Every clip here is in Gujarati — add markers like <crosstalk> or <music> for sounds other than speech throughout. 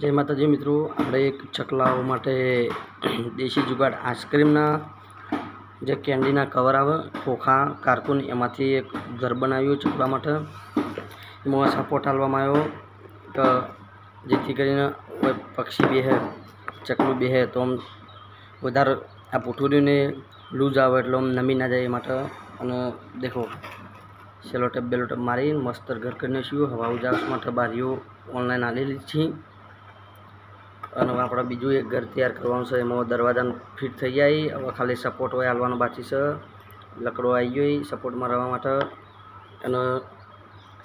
જય માતાજી મિત્રો, આપણે એક ચકલાઓ માટે <clears throat> દેશી જુગાડ આઈસ્ક્રીમના જે કેન્ડીના કવર આવે, ખોખા, કારકુન, એમાંથી એક ઘર બનાવ્યું ચકલા માટે. એમાં સપોર્ટ હાલવામાં આવ્યો કે જેથી કરીને કોઈ પક્ષી બેહે, ચકલું બેહે, તો આમ વધારે આ પૂઠુરીને લૂઝ આવે એટલે આમ નમી ના જાય એ માટે. અને દેખો, સેલો ટેપ બેલો ટેપ મારી મસ્ત ઘર કરીને છીએ હવા ઉજાસ માટે બારીઓ ઓનલાઈન આલેલી છે. અને આપણે બીજું એક ઘર તૈયાર કરવાનું છે. એમાં દરવાજાનું ફિટ થઈ જાય. હવે ખાલી સપોર્ટ હોય હાલવાનો બાકી છે. લકડો આવી ગયો સપોર્ટમાં રહેવા માટે. અને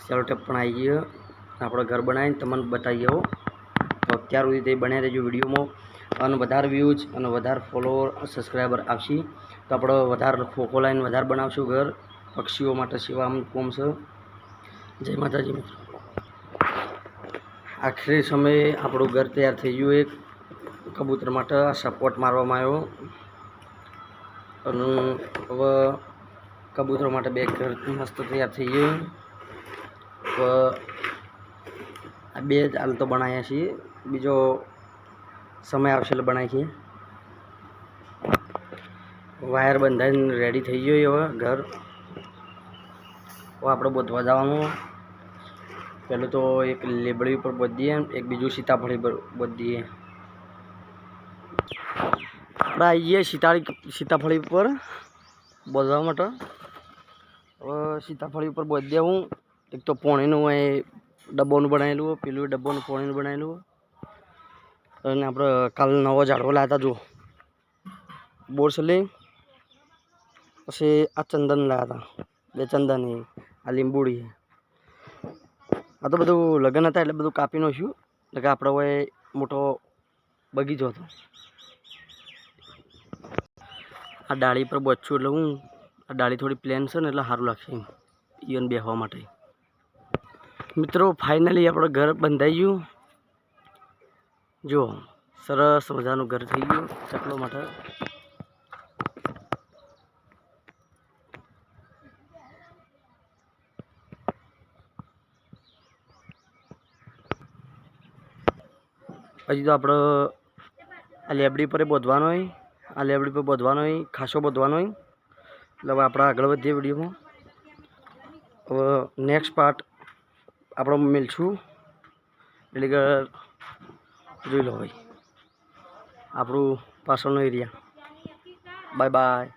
સેલોટેપ પણ આવી ગયો. આપણે ઘર બનાવીને તમને બતાવી આવો તો અત્યાર સુધી તે બન્યા રહેજો વિડીયોમાં. અને વધારે વ્યૂઝ અને વધારે ફોલોવર સબસ્ક્રાઈબર આવશે તો આપણે વધારે ખોખો લાઈન વધારે બનાવશું ઘર. પક્ષીઓ માટે સેવા કોમ છે. જય માતાજી મિત્રો. આખરી સમયે આપણું ઘર તૈયાર થઈ ગયું. એક કબૂતર માટે સપોર્ટ મારવામાં આવ્યો. અને હવે કબૂતરો માટે બે ઘર મસ્ત તૈયાર થઈ ગયું. આ બે જ હાલ તો બનાવ્યા છીએ. બીજો સમય આવશે એટલે બનાવી છીએ વાયર બંધાઈને રેડી થઈ ગયો હવે ઘર. આપણે બોધવા જવાનું. પહેલું તો એક લેબડી ઉપર બોધીએ એક બીજું સીતાફળી પર બોધીએ આપણે આવી જઈએ સીતાળી સીતાફળી ઉપર બોધવા માટે હવે સીતાફળી ઉપર બોધી હું એક તો પોણીનું હોય ડબ્બોનું બનાવેલું હોય પેલું ડબ્બોનું પોણીનું બનાવેલું હોય અને આપણે કાલ નવો ઝાડવો લાવ્યા હતા જુઓ બોરસલી પછી આ ચંદન લાવ્યા હતા બે ચંદન આ લીંબુડી આ તો બધું લગ્ન હતા એટલે બધું કાપી નાખ્યું. એટલે કે આપણો હોય મોટો બગીચો હતો. આ ડાળી પર બચું એટલે હું, આ ડાળી થોડી પ્લેન છે ને એટલે સારું લાગશે એમ. ઈવન બેસવા માટે. મિત્રો ફાઇનલી આપણે ઘર બંધાઈ ગયું. જો સરસ મજાનું ઘર થઈ ગયું. ચકલો માટે હજી તો આપણે આ લેબડી પર બોધવાનો હોય, આ લેબડી પર બોધવાનો હોય, ખાસો બોધવાનો હોય. એટલે હવે આપણે આગળ વધીએ વિડીયોમાં. હવે નેક્સ્ટ પાર્ટ આપણો મિલશું એટલે કે જોઈ લો ભાઈ. આપણું પાછળનો એરિયા બાય બાય